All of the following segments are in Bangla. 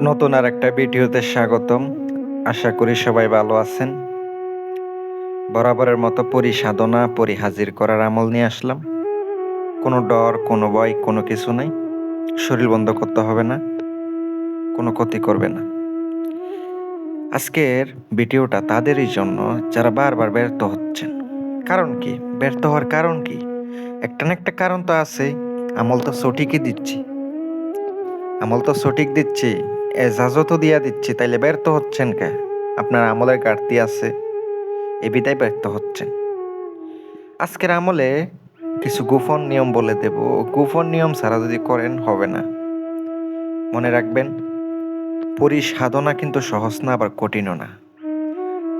নতুন আর একটা ভিডিওতে স্বাগতম। আশা করি সবাই ভালো আছেন। বরাবরের মতো পরিসাধনা, পরিহাজির করার আমল নিয়ে আসলাম। কোনো ডর, কোনো ভয়, কোনো কিছু নাই। শরীর বন্ধ করতে হবে না, কোনো ক্ষতি করবে না। আজকের ভিডিওটা তাদেরই জন্য যারা বারবার ব্যর্থ হচ্ছেন। কারণ কি? ব্যর্থ হওয়ার কারণ কি? একটা না একটা কারণ তো আছে। আমল তো সঠিকই দিচ্ছি। আমল তো সঠিক দিচ্ছি। এজাজও তো দিয়া দিচ্ছি, তাইলে ব্যর্থ হচ্ছেন কে? আপনার আমলের ঘাটতি আছে। এ বিদায় ব্যর্থ হচ্ছেন। আজকের আমলে কিছু গোপন নিয়ম বলে দেব। গোপন নিয়ম ছাড়া যদি করেন হবে না। মনে রাখবেন, পরিসাধনা কিন্তু সহজ না, আবার কঠিনও না।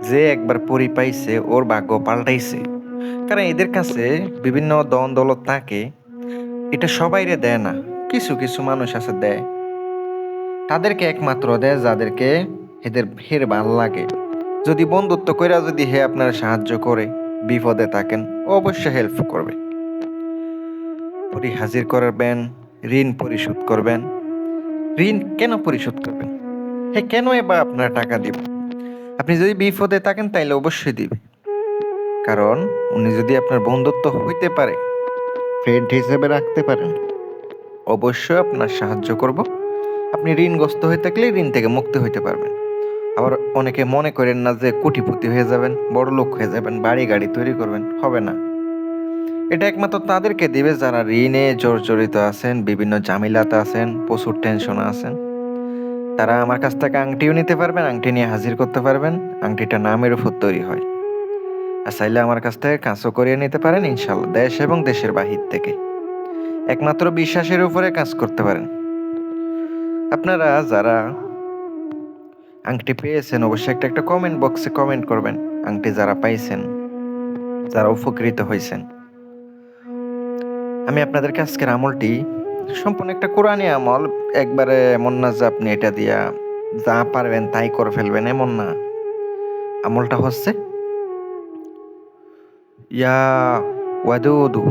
যে একবার পরি পাইছে, ওর ভাগ্য পাল্টাইছে। কারণ এদের কাছে বিভিন্ন দন দলত থাকে। এটা সবাইরে দেয় না। কিছু কিছু মানুষ আছে দেয়। তাদেরকে একমাত্র দেয় যাদেরকে এদের হের ভালো লাগে। যদি বন্ধুত্ব কইরা যদি হে আপনার সাহায্য করে, বিপদে থাকেন, অবশ্যই হেল্প করবে। পরি হাজির করবেন, ঋণ পরিশোধ করবেন। ঋণ কেন পরিশোধ করবেন? হে কেন এবার আপনার টাকা দিব? আপনি যদি বিপদে থাকেন, তাইলে অবশ্যই দিবে। কারণ উনি যদি আপনার বন্ধুত্ব হইতে পারে ফ্রেন্ড হিসেবে রাখতে পারেন, অবশ্যই আপনার সাহায্য করব। আপনি ঋণগ্রস্ত হয়ে থাকলে ঋণ থেকে মুক্ত হইতে পারবেন। আবার অনেকে মনে করেন না যে কোটিপতি হয়ে যাবেন, বড় লোক হয়ে যাবেন, বাড়ি গাড়ি তৈরি করবেন, হবে না। এটা একমাত্র তাদেরকে দিবে যারা ঋণে জর্জরিত আছেন, বিভিন্ন জামিলাতে আছেন, প্রচুর টেনশনে আছেন। তারা আমার কাছ থেকে আংটিও নিতে পারবেন, আংটি নিয়ে হাজির করতে পারবেন, আংটিটা নামের উপর তৈরি হয়। আর চাইলে আমার কাছ থেকে কাজও করিয়ে নিতে পারেন ইনশাল্লাহ দেশ এবং দেশের বাহির থেকে। একমাত্র বিশ্বাসের উপরে কাজ করতে পারেন। আপনারা যারা আংটি পেয়েছেন, অবশ্যই একটা একটা কমেন্ট বক্সে কমেন্ট করবেন, আংটি যারা পাইছেন, যারা উপকৃত হয়েছেন। আমি আপনাদেরকে আজকের আমলটি, সম্পূর্ণ একটা কোরআনী আমল, একবারে এমন না যে আপনি এটা দিয়া যা পারবেন তাই করে ফেলবেন, এমন না। আমলটা হচ্ছে, ইয়া ওয়াদুদু,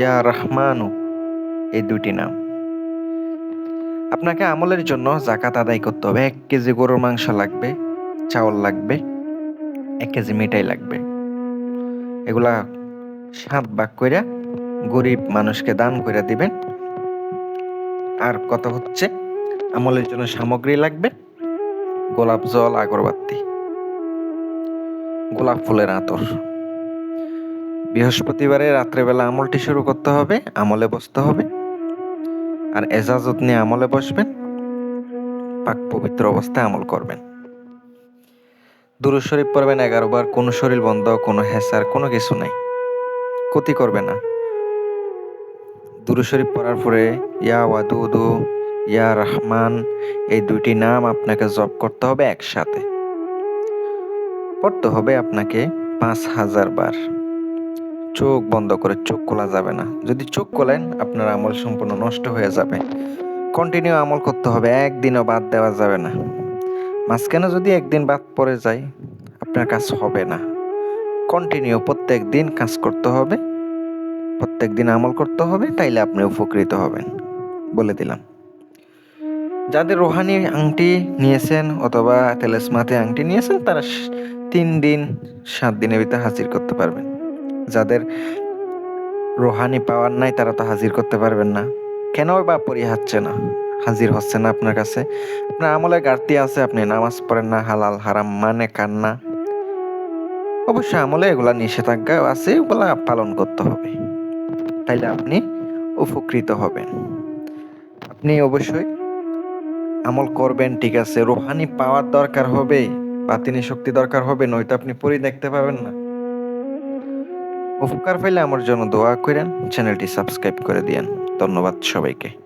ইয়া রহমানু এই দুটি নাম। আপনাকে আমলের জন্য জাকাত আদায় করতে হবে। এক কেজি গরুর মাংস লাগবে, চাউল লাগবে, এক কেজি মিঠাই লাগবে। এগুলা সাত ভাগ কইরা গরিব মানুষকে দান করে দিবেন। আর কত হচ্ছে? আমলের জন্য সামগ্রী লাগবে, গোলাপ জল, আগরবাতি, গোলাপ ফুলের আতর। বৃহস্পতিবারে রাত্রেবেলা আমলটি শুরু করতে হবে, আমলে বসতে হবে। আর এজাজত নিয়ে আমলে বসবেন? পাক পবিত্র অবস্থায় আমল করবেন। দুরু শরীফ পড়বেন এগারো বার কোনো শরীর বন্ধ, কোনো হেসার কোনো কিছু নাই। ক্ষতি করবে না। দুরু শরীফ পড়ার পরে, ইয়া ওয়াদুদু, ইয়া রহমান, এই দুইটি নাম আপনাকে জপ করতে হবে একসাথে। পড়তে হবে আপনাকে পাঁচ হাজার বার। চোখ বন্ধ করে চোখ খোলা যাবে না। যদি চোখ খোলেন, আপনার আমল সম্পূর্ণ নষ্ট হয়ে যাবে। কন্টিনিউ আমল করতে হবে, একদিনও বাদ দেওয়া যাবে না। মাঝখানে যদি একদিন বাদ পড়ে যায়, আপনার কাজ হবে না। কন্টিনিউ প্রত্যেক দিন কাজ করতে হবে, প্রত্যেক দিন আমল করতে হবে, তাইলে আপনি উপকৃত হবেন, বলে দিলাম। যাদের রোহানি আংটি নিয়েছেন অথবা তেলেসমাতে আংটি নিয়েছেন, তারা তিন দিন, সাত দিনের ভিতরে হাজির করতে পারবেন। যাদের রোহানি পাওয়ার নাই, তারা তো হাজির করতে পারবেন না। কেন বা পরিহাচ্ছে না? হাজির হচ্ছে না আপনার কাছে? আপনার আমলে ঘাটতি আছে, আপনি নামাজ পড়েন না, হালাল, হারাম মানে কান্না। অবশ্যই আমলে এগুলা নিষেধাজ্ঞা আছে ওগুলা পালন করতে হবে। তাইলে আপনি উপকৃত হবেন। আপনি অবশ্যই আমল করবেন, ঠিক আছে। রোহানি পাওয়ার দরকার হবে, বাতিনি শক্তি দরকার হবে, নয়তো আপনি পরি দেখতে পাবেন না। উপকার পাইলে আমার জন্য দোয়া করেন চ্যানেলটি সাবস্ক্রাইব করে দিয়েন। ধন্যবাদ সবাইকে।